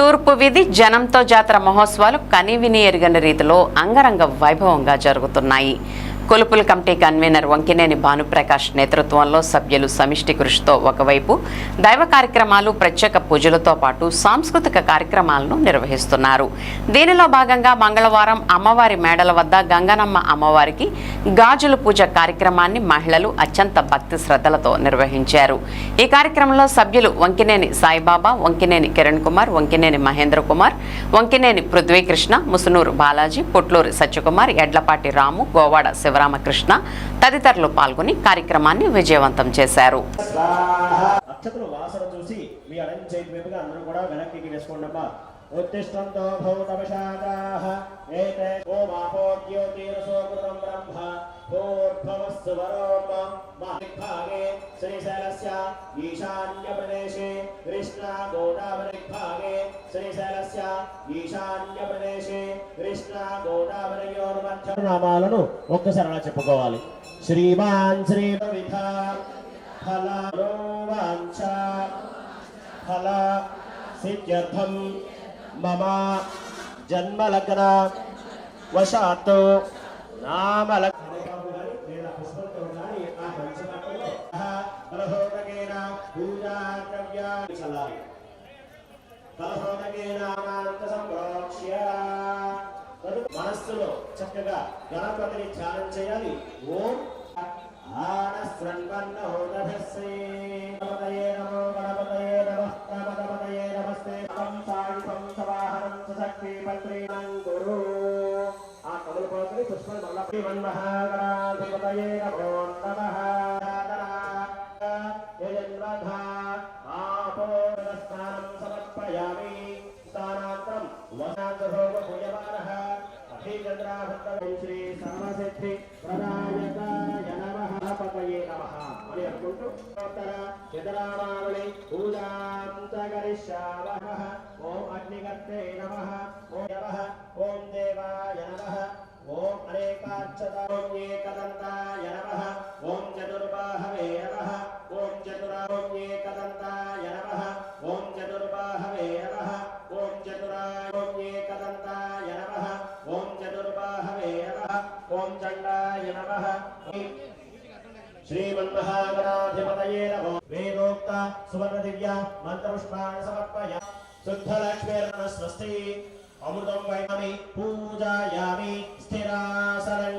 తూర్పు విధి జనంతో జాతర మహోత్సవాలు కనివిని ఎరుగని రీతిలో అంగరంగ వైభవంగా జరుగుతున్నాయి. కొలుపుల కమిటీ కన్వీనర్ వంకినేని భానుప్రకాష్ నేతృత్వంలో సభ్యులు సమిష్టి కృషితో ఒకవైపు దైవ కార్యక్రమాలు ప్రత్యేక పూజలతో పాటు సాంస్కృతిక కార్యక్రమాలను నిర్వహిస్తున్నారు. దీనిలో భాగంగా మంగళవారం అమ్మవారి మేడల వద్ద గంగనమ్మ అమ్మవారికి గాజుల పూజ కార్యక్రమాన్ని మహిళలు అత్యంత భక్తి శ్రద్ధలతో నిర్వహించారు. ఈ కార్యక్రమంలో సభ్యులు వంకినేని సాయిబాబా వంకినేని కిరణ్ కుమార్ వంకినేని మహేంద్ర కుమార్ వంకినేని పృథ్వీకృష్ణ ముసునూరు బాలాజీ పుట్లూరు సత్యకుమార్ ఎడ్లపాటి రాము గోవాడ శివ శివరామకృష్ణ తదితరులు పాల్గొని కార్యక్రమాన్ని విజయవంతం చేశారు. అక్షతలు వాసన చూసి మీ అడం చేతి మీదుగా అందరూ కూడా వెనక్కి వేసుకోండి అమ్మా ఉత్తిష్టంతో భౌతవశాదాః ఏతే ఓమాపో జ్యోతిరసో కృతం బ్రహ్మ భూర్భవస్సు శ్రీశైలస్య ఈశాన్య ప్రదేశే కృష్ణా గోదావరి భాగే శ్రీశైలస్య ఈశాన్య ప్రదేశే కృష్ణా గోదావరియోర్మధ్య నామాలను ఒక్కసారి చెప్పుకోవాలి. శ్రీమాన్ శ్రీ విధా ఫలరోవాంఛ ఫల సిద్ధ్యర్థం మమ జన్మలగ్న వశాత్తు నామల మనస్సులో చక్కగా గణపతిని ధ్యానం చేయాలి. ఓం ఆనస్రన్వన్నోదభస్సే గణపతయే నమో పుష్పవాహనం సవాహనం సశక్తి పత్రీణం గురు. ఆ కమల పోతుని పుష్పం మల్లపి మన్మహాగణాధిపతయే నమో నమః. యజన్వధా సమర్పయామి. స్థానాంతరం వనాంతభోగ పూయమానః అభిచంద్రాభక్తం శ్రీ సర్వసిద్ధి ప్రదాయకాయ నమః. పతయే నమః. అని అనుకుంటూ ఉత్తర చతురామావళి పూజాంతగరిష్యావహ ఓం అగ్నిగర్తే నమః ఓం యవః ఓం దేవాయ నమః ఓం అనేకాక్షత ఓం ఏకదంతాయ నమః ఓం చతుర్బాహవే నమః ఓం చతురా ఓం ఏకదంతాయ నమః ఓం చతుర్బాహవే నమః ఓం చతురాయ ఓం ఏకదంతాయ నమః ఓం చతుర్బాహవే నమః ఓం చండాయ शुद्धलक्ष्मीर्मनस्वस्ति अमृतं वैमि पूजयामि स्थिरासनं।